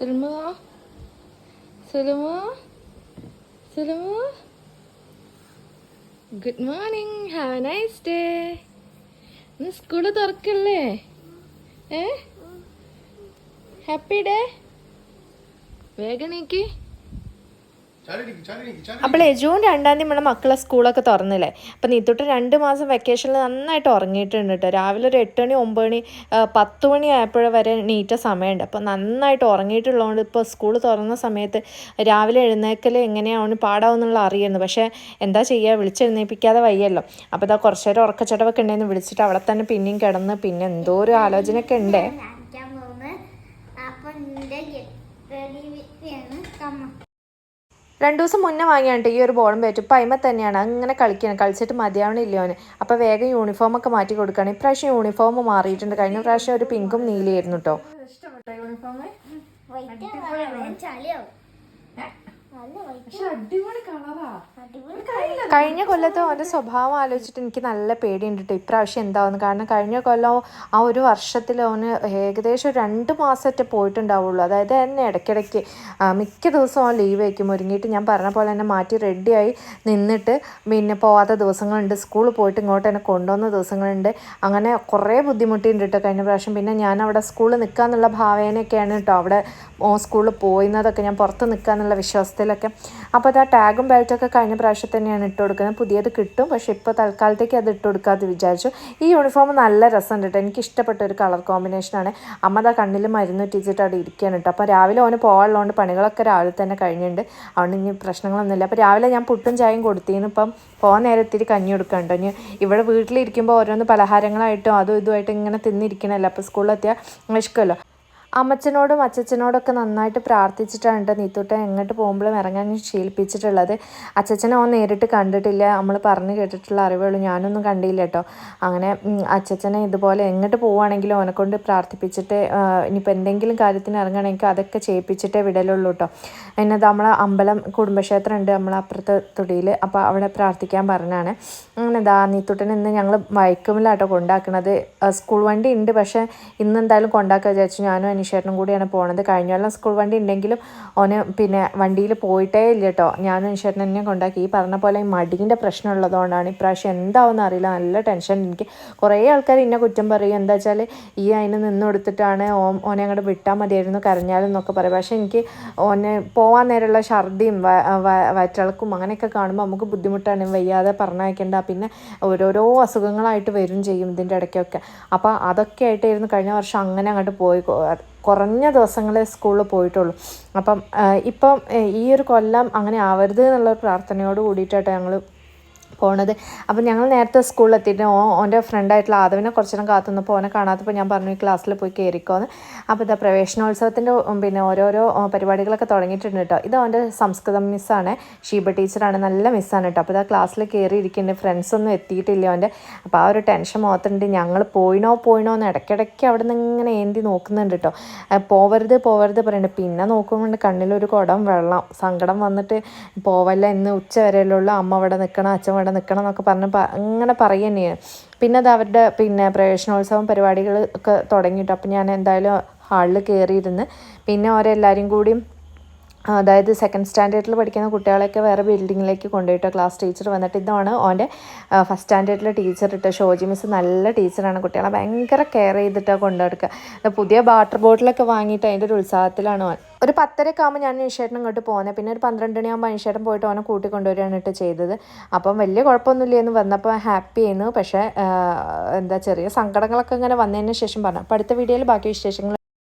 സുലമു സുലമു സുലമു good morning have a nice day ഇന്ന് school തുറക്കല്ലേ? ഏ? ഹാപ്പി ഡേ വേഗം നീക്കി അപ്പോൾ ജൂൺ രണ്ടാം തീയതി നമ്മുടെ മക്കളെ സ്കൂളൊക്കെ തുറന്നില്ലേ? അപ്പോൾ നീത്തൊട്ട് രണ്ട് മാസം വെക്കേഷനിൽ നന്നായിട്ട് ഉറങ്ങിയിട്ടുണ്ട് കേട്ടോ രാവിലെ ഒരു എട്ട് മണി ഒമ്പത് മണി പത്ത് മണി ആയപ്പോഴ വരെ നീറ്റ സമയമുണ്ട്. അപ്പോൾ നന്നായിട്ട് ഉറങ്ങിയിട്ടുള്ളതുകൊണ്ട് ഇപ്പോൾ സ്കൂൾ തുറന്ന സമയത്ത് രാവിലെ എഴുന്നേക്കൽ എങ്ങനെയാണ് പാടാവുന്നുള്ള അറിയുന്നു പക്ഷേ എന്താ ചെയ്യുക വിളിച്ചെഴുന്നേൽപ്പിക്കാതെ വയ്യല്ലോ. അപ്പോൾ ഇതാ കുറച്ച് നേരം ഉറക്കച്ചടവൊക്കെ ഉണ്ടെന്ന് വിളിച്ചിട്ട് അവിടെ തന്നെ പിന്നെയും കിടന്ന് പിന്നെ എന്തോ ഒരു ആലോചനയൊക്കെ ഉണ്ടേ. അപ്പൊ കമ്മ. രണ്ടു ദിവസം മുന്നേ വാങ്ങിയാണ്ട് ഈ ഒരു ബോളും പറ്റും. ഇപ്പം അയിമ തന്നെയാണ്. അങ്ങനെ കളിക്കണം. കളിച്ചിട്ട് മതിയാവണില്ല അവന് അപ്പോൾ വേഗം യൂണിഫോം ഒക്കെ മാറ്റി കൊടുക്കുകയാണ്. ഇപ്രാവശ്യം യൂണിഫോം മാറിയിട്ടുണ്ട്. കഴിഞ്ഞ പ്രാവശ്യം ഒരു പിങ്കും നീലയായിരുന്നു കേട്ടോ ഇഷ്ടപ്പെട്ടോ യൂണിഫോം അടിപൊളി കളറാ. കഴിഞ്ഞ കൊല്ലത്തെ അവന്റെ സ്വഭാവം ആലോചിച്ചിട്ട് എനിക്ക് നല്ല പേടിയുണ്ട് കേട്ടോ. ഇപ്രാവശ്യം എന്താവുന്നു? കാരണം കഴിഞ്ഞ കൊല്ലം ആ ഒരു വർഷത്തിൽ അവന് ഏകദേശം രണ്ട് മാസമൊക്കെ പോയിട്ടുണ്ടാവുള്ളൂ. അതായത് എന്നെ ഇടയ്ക്കിടയ്ക്ക് മിക്ക ദിവസവും അവൻ ലീവ് വയ്ക്കും ഒരുങ്ങിയിട്ട് ഞാൻ പറഞ്ഞ പോലെ തന്നെ മാറ്റി റെഡിയായി നിന്നിട്ട് പിന്നെ പോവാത്ത ദിവസങ്ങളുണ്ട്. സ്കൂളിൽ പോയിട്ട് ഇങ്ങോട്ട് എന്നെ കൊണ്ടുവന്ന ദിവസങ്ങളുണ്ട്. അങ്ങനെ കുറേ ബുദ്ധിമുട്ടിയിട്ടുണ്ട് കേട്ടോ കഴിഞ്ഞ പ്രാവശ്യം. പിന്നെ ഞാൻ അവിടെ സ്കൂളിൽ നിൽക്കാമെന്നുള്ള ഭാവേനയൊക്കെയാണ് കേട്ടോ അവിടെ സ്കൂളിൽ പോയിരുന്നതൊക്കെ ഞാൻ പുറത്ത് നിൽക്കാമെന്നുള്ള വിശ്വാസത്തിലൊക്കെ അപ്പോൾ അത് ആ ടാഗും ബെൽറ്റൊക്കെ കഴിഞ്ഞ പ്രാവശ്യം തന്നെയാണ് ഇട്ട് കൊടുക്കുന്നത്. പുതിയത് കിട്ടും പക്ഷേ ഇപ്പോൾ തൽക്കാലത്തേക്ക് അത് ഇട്ട് കൊടുക്കാതെ വിചാരിച്ചു. ഈ യൂണിഫോം നല്ല രസമുണ്ട് കേട്ടോ. എനിക്ക് ഇഷ്ടപ്പെട്ട ഒരു കളർ കോമ്പിനേഷനാണ് അമ്മ ദാ കണ്ണിൽ മരുന്ന് ഇട്ടിച്ചിട്ട് അവിടെ ഇരിക്കുകയാണ് കേട്ടോ. അപ്പോൾ രാവിലെ ഓന് പോകാനുള്ളതുകൊണ്ട് പണികളൊക്കെ രാവിലെ തന്നെ കഴിഞ്ഞിട്ടുണ്ട്. അതുകൊണ്ട് ഇനി പ്രശ്നങ്ങളൊന്നുമില്ല. അപ്പോൾ രാവിലെ ഞാൻ പുട്ടും ചായയും കൊടുത്തിരുന്നു. ഇപ്പം പോകാൻ നേരം കഞ്ഞി കൊടുക്കണ്ടോ ഇനി ഇവിടെ വീട്ടിലിരിക്കുമ്പോൾ ഓരോന്ന് പലഹാരങ്ങളായിട്ടും അതും ഇതുമായിട്ട് ഇങ്ങനെ തിന്നിരിക്കണമല്ലോ അപ്പോൾ സ്കൂളിലെത്തിയാൽ വിശക്കുമല്ലോ. അമ്മച്ചനോടും അച്ചച്ചനോടൊക്കെ നന്നായിട്ട് പ്രാർത്ഥിച്ചിട്ടാണ് നീത്തൂട്ടൻ എങ്ങോട്ട് പോകുമ്പോഴും ഇറങ്ങാൻ ശീലിപ്പിച്ചിട്ടുള്ളത്. അച്ചച്ചനെ ഓൻ നേരിട്ട് കണ്ടിട്ടില്ല. നമ്മൾ പറഞ്ഞു കേട്ടിട്ടുള്ള അറിവുള്ളൂ ഞാനൊന്നും കണ്ടില്ല കേട്ടോ. അങ്ങനെ അച്ചച്ചനെ ഇതുപോലെ എങ്ങോട്ട് പോവുകയാണെങ്കിലും ഓനെക്കൊണ്ട് കൊണ്ട് പ്രാർത്ഥിപ്പിച്ചിട്ട് ഇനിയിപ്പോൾ എന്തെങ്കിലും കാര്യത്തിന് ഇറങ്ങണമെങ്കിൽ അതൊക്കെ ചെയ്യിപ്പിച്ചിട്ടേ വിടലുള്ളൂ കേട്ടോ. പിന്നെ നമ്മളെ അമ്പലം കുടുംബക്ഷേത്രം ഉണ്ട് നമ്മളെ അപ്പുറത്തെ തൊടിയിൽ അപ്പോൾ അവിടെ പ്രാർത്ഥിക്കാൻ പറഞ്ഞാണ്. അങ്ങനെ ദാ നീത്തുട്ടൻ ഇന്ന് ഞങ്ങൾ വൈക്കമിലാട്ടോ കൊണ്ടാക്കണത്. സ്കൂൾ വണ്ടി ഉണ്ട്. പക്ഷേ ഇന്ന് എന്തായാലും കൊണ്ടാക്കുക വിചാരിച്ചു. ഞാനും അനീഷേട്ടനും കൂടിയാണ് പോണത്. കഴിഞ്ഞ വെള്ളം സ്കൂൾ വണ്ടി ഉണ്ടെങ്കിലും ഓന് പിന്നെ വണ്ടിയിൽ പോയിട്ടേ ഇല്ല കേട്ടോ ഞാൻ അനീഷേട്ടൻ തന്നെ കൊണ്ടാക്കി. ഈ പറഞ്ഞ പോലെ ഈ മടീന്റെ പ്രശ്നം ഉള്ളതുകൊണ്ടാണ് ഇപ്രാവശ്യം എന്താവുമെന്ന് അറിയില്ല. നല്ല ടെൻഷൻ എനിക്ക്. കുറേ ആൾക്കാർ ഇന്നെ കുറ്റം പറയും. എന്താ വെച്ചാൽ ഈ അതിന് നിന്ന് കൊടുത്തിട്ടാണ് ഓൻ ഓനെ അങ്ങോട്ട് വിട്ടാൽ മതിയായിരുന്നു കരഞ്ഞാലും എന്നൊക്കെ പറയും. പക്ഷേ എനിക്ക് ഓനെ പോകാൻ നേരമുള്ള ഛർദിയും വയറ്റിളക്കും അങ്ങനെയൊക്കെ കാണുമ്പോൾ നമുക്ക് ബുദ്ധിമുട്ടാണ്. വയ്യാതെ പറഞ്ഞയക്കേണ്ട. പിന്നെ ഓരോരോ അസുഖങ്ങളായിട്ട് വരും ചെയ്യും ഇതിന്റെ ഇടയ്ക്കൊക്കെ. അപ്പോൾ അതൊക്കെ ആയിട്ടായിരുന്നു കഴിഞ്ഞ വർഷം അങ്ങനെ അങ്ങോട്ട് പോയി. കുറഞ്ഞ ദിവസങ്ങളെ സ്കൂളിൽ പോയിട്ടുള്ളൂ. അപ്പം ഇപ്പം ഈ ഒരു കൊല്ലം അങ്ങനെ ആവരുത് എന്നുള്ള പ്രാർത്ഥനയോട് കൂടിയിട്ടാണ് ഞങ്ങൾ പോണത്. അപ്പം ഞങ്ങൾ നേരത്തെ സ്കൂളിൽ എത്തിയിട്ട് ഓ ഓന്റെ ഫ്രണ്ടായിട്ടുള്ള ആദവിനെ കുറച്ച് നേരം കാത്തുനിന്നപ്പോൾ ഓനെ കാണാത്തപ്പോൾ ഞാൻ പറഞ്ഞു ഈ ക്ലാസ്സിൽ പോയി കയറിക്കോന്ന് അപ്പോൾ ഇതാ പ്രവേശനോത്സവത്തിന്റെ പിന്നെ ഓരോരോ പരിപാടികളൊക്കെ തുടങ്ങിയിട്ടുണ്ട് കേട്ടോ ഇത് അവന്റെ സംസ്കൃതം മിസ്സാണ് ഷീബ ടീച്ചറാണ് നല്ല മിസ്സാണ് കേട്ടോ അപ്പോൾ ഇതാ ക്ലാസ്സിൽ കയറി ഇരിക്കുന്നുണ്ട് ഫ്രണ്ട്സ് ഒന്നും എത്തിയിട്ടില്ല അവന്റെ അപ്പോൾ ആ ഒരു ടെൻഷൻ മാത്രമുണ്ട് ഞങ്ങൾ പോയിനോ പോയിനോ എന്ന് ഇടയ്ക്കിടയ്ക്ക് അവിടെ നിന്ന് ഇങ്ങനെ ഏന്തി നോക്കുന്നുണ്ട് കേട്ടോ പോവരുത് പോവരുത് പറയുന്നുണ്ട് പിന്നെ നോക്കുമ്പോൾ കണ്ണിലൊരു കുടം വെള്ളം. സങ്കടം വന്നിട്ട് പോവല്ല. ഇന്ന് ഉച്ച വരെയുള്ള അമ്മ അവിടെ നിൽക്കണം അച്ഛൻ നിൽക്കണം എന്നൊക്കെ പറഞ്ഞ് അങ്ങനെ പറയുക തന്നെയാണ് പിന്നെ അത് അവരുടെ പിന്നെ പ്രവേശനോത്സവം പരിപാടികൾ ഒക്കെ തുടങ്ങിയിട്ട് അപ്പോൾ ഞാൻ എന്തായാലും ഹാളിൽ കയറിയിരുന്ന് പിന്നെ ഓരെല്ലാവരും കൂടിയും അതായത് സെക്കൻഡ് സ്റ്റാൻഡേർഡിൽ പഠിക്കുന്ന കുട്ടികളെയൊക്കെ വേറെ ബിൽഡിങ്ങിലേക്ക് കൊണ്ടുപോയിട്ട് ക്ലാസ് ടീച്ചർ വന്നിട്ട് ഇതാണ് ഓന്റെ ഫസ്റ്റ് സ്റ്റാൻഡേർഡിലെ ടീച്ചർ ഇട്ട്. ഷോജി മിസ് നല്ല ടീച്ചറാണ് കുട്ടികളെ. ഭയങ്കര കെയർ ചെയ്തിട്ടാണ് കൊണ്ടുനടക്കുക പുതിയ വാട്ടർ ബോട്ടിലൊക്കെ വാങ്ങിയിട്ട് അതിന്റെ ഒരു ഉത്സാഹത്തിലാണ് ഓൻ. ഒരു പത്തരയൊക്കെ ആകുമ്പോൾ ഞാൻ നിഷേട്ടൻ ഇങ്ങോട്ട് പോകുന്നത് പിന്നെ ഒരു പന്ത്രണ്ട് മണിയാകുമ്പോൾ നിഷേട്ടൻ പോയിട്ട് അവനെ കൂട്ടിക്കൊണ്ടുവരികയാണ് ഇട്ട് ചെയ്തത്. അപ്പം വലിയ കുഴപ്പമൊന്നുമില്ലെന്ന് വന്നപ്പോൾ ഹാപ്പി ആയിരുന്നു. പക്ഷേ എന്താ ചെറിയ സങ്കടങ്ങളൊക്കെ ഇങ്ങനെ വന്നതിന് ശേഷം പറഞ്ഞു. അപ്പോൾ അടുത്ത വീഡിയോയിൽ ബാക്കി വിശേഷങ്ങൾ